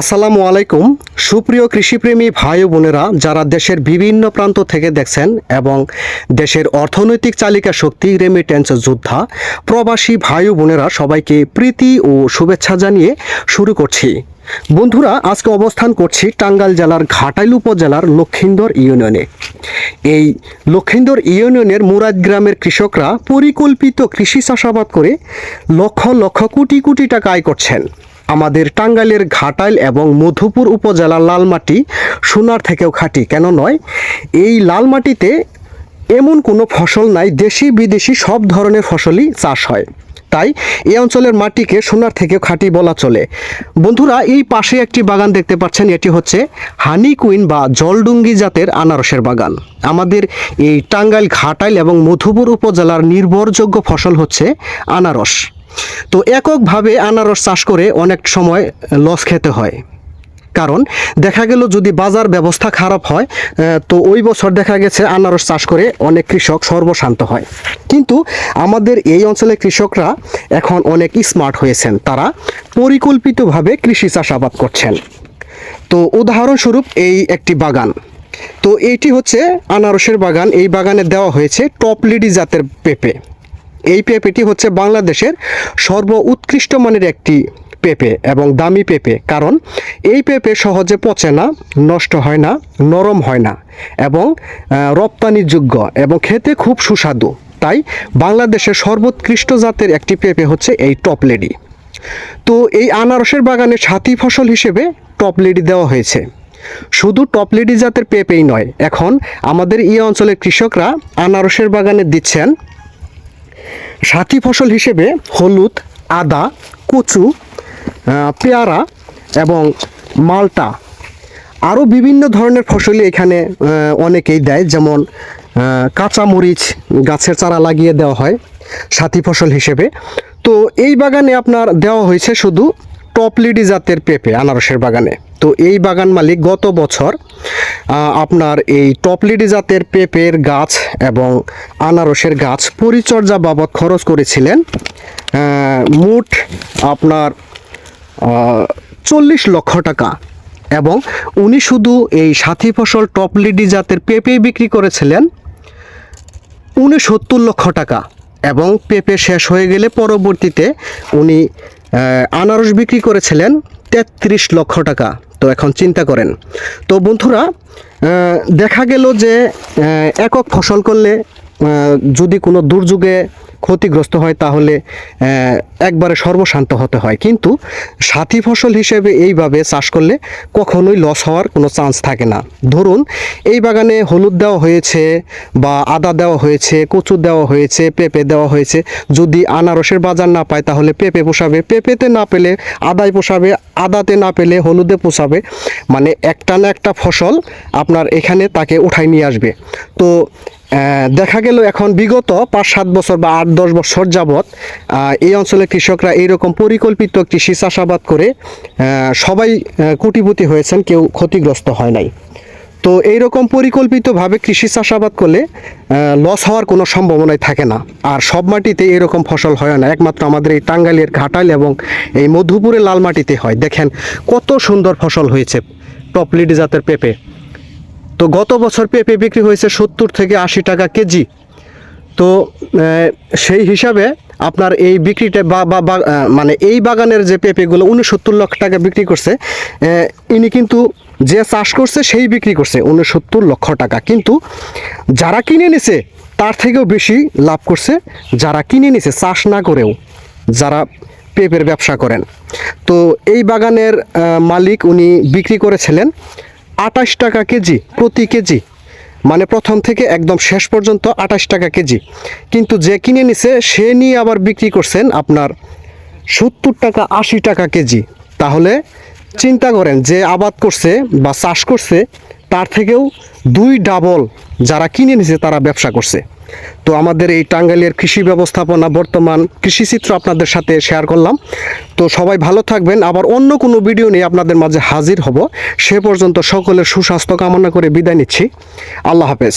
আসসালামু আলাইকুম। সুপ্রিয় কৃষিপ্রেমী ভাই বোনেরা, যারা দেশের বিভিন্ন প্রান্ত থেকে দেখছেন এবং দেশের অর্থনৈতিক চালিকা শক্তি রেমিটেন্স যোদ্ধা, প্রবাসী ভাই বোনেরা, সবাইকে প্রীতি ও শুভেচ্ছা জানিয়ে শুরু করছি। বন্ধুরা, আজকে অবস্থান করছি টাঙ্গাইল জেলার ঘাটাইল উপজেলার লক্ষিন্দর ইউনিয়নে। এই লক্ষিন্দর ইউনিয়নের মুরাদ গ্রামের কৃষকরা পরিকল্পিত কৃষি চাষাবাদ করে লক্ষ লক্ষ কোটি কোটি টাকা আয় করছেন। আমাদের টাঙ্গাইলের ঘাটাইল এবং মধুপুর উপজেলার লালমাটি সোনার থেকেও খাঁটি, কেন নয়? এই লাল মাটিতে এমন কোনো ফসল নাই, দেশি বিদেশি সব ধরনের ফসলই চাষ হয়। তাই এই অঞ্চলের মাটিকে সোনার থেকেও খাঁটি বলা চলে। বন্ধুরা, এই পাশে একটি বাগান দেখতে পাচ্ছেন, এটি হচ্ছে হানি কুইন বা জলডুঙ্গি জাতের আনারসের বাগান। আমাদের এই টাঙ্গাইল, ঘাটাইল এবং মধুপুর উপজেলার নির্ভরযোগ্য ফসল হচ্ছে আনারস। তো এককভাবে আনারস চাষ করে অনেক সময় লস খেতে হয়। কারণ দেখা গেল যদি বাজার ব্যবস্থা খারাপ হয় তো ওই বছর দেখা গেছে আনারস চাষ করে অনেক কৃষক সর্বশান্ত হয়। কিন্তু আমাদের এই অঞ্চলের কৃষকরা এখন অনেক স্মার্ট হয়েছেন। তারা পরিকল্পিতভাবে কৃষি চাষাবাদ করছেন। তো উদাহরণস্বরূপ এই একটি বাগান। তো এইটি হচ্ছে আনারসের বাগান। এই বাগানে দেওয়া হয়েছে টপ লিডি জাতের পেঁপে। এই পেঁপেটি হচ্ছে বাংলাদেশের সর্ব উৎকৃষ্ট মানের একটি পেঁপে এবং দামি পেঁপে, কারণ এই পেঁপে সহজে পচে না, নষ্ট হয় না, নরম হয় না এবং রপ্তানিযোগ্য এবং খেতে খুব সুস্বাদু। তাই বাংলাদেশের সর্বোৎকৃষ্ট জাতের একটি পেঁপে হচ্ছে এই টপ লেডি। তো এই আনারসের বাগানে সাথী ফসল হিসেবে টপ লেডি দেওয়া হয়েছে। শুধু টপ লেডি জাতের পেঁপেই নয়, এখন আমাদের এই অঞ্চলের কৃষকরা আনারসের বাগানে দিচ্ছেন সাথী ফসল হিসেবে হলুদ, আদা, কচু পেয়ারা এবং মালটা। আরও বিভিন্ন ধরনের ফসলই এখানে অনেকেই দেয়, যেমন কাঁচামরিচ গাছের চারা লাগিয়ে দেওয়া হয় সাথী ফসল হিসেবে। তো এই বাগানে আপনার দেওয়া হয়েছে শুধু টপলিডি জাতের পেঁপে, আনারসের বাগানে। তো এই বাগান মালিক গত বছর আপনার এই টপলিডি জাতের পেঁপের গাছ এবং আনারসের গাছ পরিচর্যা বাবদ খরচ করেছিলেন মোট আপনার চল্লিশ লক্ষ টাকা। এবং উনি শুধু এই সাথী ফসল টপলিডি জাতের পেঁপে বিক্রি করেছিলেন উনসত্তর লক্ষ টাকা। এবং পেঁপে শেষ হয়ে গেলে পরবর্তীতে উনি আনারস বিক্রি করেছিলেন তেত্রিশ লক্ষ টাকা। তো এখন চিন্তা করেন। তো বন্ধুরা দেখা গেল যে একক ফসল করলে যদি কোনো দুর্যোগে ক্ষতিগ্রস্ত হয়, তাহলে একবারে সর্বশান্ত হতে হয়। কিন্তু সাথী ফসল হিসেবে এইভাবে চাষ করলে কখনোই লস হওয়ার কোনো চান্স থাকে না। ধরুন, এই বাগানে হলুদ দেওয়া হয়েছে বা আদা দেওয়া হয়েছে, কচু দেওয়া হয়েছে, পেঁপে দেওয়া হয়েছে। যদি আনারসের বাজার না পায়, তাহলে পেঁপে পোষাবে। পেঁপেতে না পেলে, আদায় পোষাবে। আদাতে না পেলে হলুদে পোষাবে। মানে একটা না একটা ফসল আপনার এখানে তাকে উঠাই নিয়ে আসবে। তো দেখা গেল এখন বিগত পাঁচ, সাত বছর বা আট, দশ বছর যাবৎ এই অঞ্চলের কৃষকরা এইরকম পরিকল্পিত কৃষি চাষাবাদ করে সবাই কোটিপতি হয়েছেন, কেউ ক্ষতিগ্রস্ত হয় নাই। তো এইরকম পরিকল্পিতভাবে কৃষি চাষাবাদ করলে লস হওয়ার কোনো সম্ভাবনাই থাকে না। আর সব মাটিতে এরকম ফসল হয় না। একমাত্র আমাদের এই টাঙ্গাইলের ঘাটাল এবং এই মধুপুরের লাল মাটিতে হয়। দেখেন কত সুন্দর ফসল হয়েছে টপলিডি জাতের পেঁপে। তো গত বছর পেঁপে বিক্রি হয়েছে সত্তর থেকে আশি টাকা কেজি। তো সেই হিসাবে আপনার এই বিক্রিটা বা বা মানে এই বাগানের যে পেঁপেগুলো উনসত্তর লক্ষ টাকা বিক্রি করছে ইনি কিন্তু যে চাষ করছে সেই বিক্রি করছে উনসত্তর লক্ষ টাকা। কিন্তু যারা কিনে নিছে, তার থেকেও বেশি লাভ করছে যারা কিনে নিছে, চাষ না করেও যারা পেঁপের ব্যবসা করেন। তো এই বাগানের মালিক উনি বিক্রি করেছিলেন আঠাশ টাকা কেজি, প্রতি কেজি। মানে প্রথম থেকে একদম শেষ পর্যন্ত আটাশ টাকা কেজি। কিন্তু যে কিনে নিছে, সে নিয়ে আবার বিক্রি করছেন আপনার সত্তর টাকা, আশি টাকা কেজি। তাহলে চিন্তা করেন, যে আবাদ করছে বা চাষ করছে তার থেকেও দুই ডাবল যারা কিনে নিছে, তারা ব্যবসা করছে। তো আমাদের এই টাঙ্গাইলের কৃষি ব্যবস্থাপনা বর্তমান কৃষিচিত্র আপনাদের সাথে শেয়ার করলাম। তো সবাই ভালো থাকবেন। আবার অন্য কোনো ভিডিও নিয়ে আপনাদের মাঝে হাজির হব। সে পর্যন্ত সকলের সুস্বাস্থ্য কামনা করে বিদায় নিচ্ছি। আল্লাহ হাফেজ।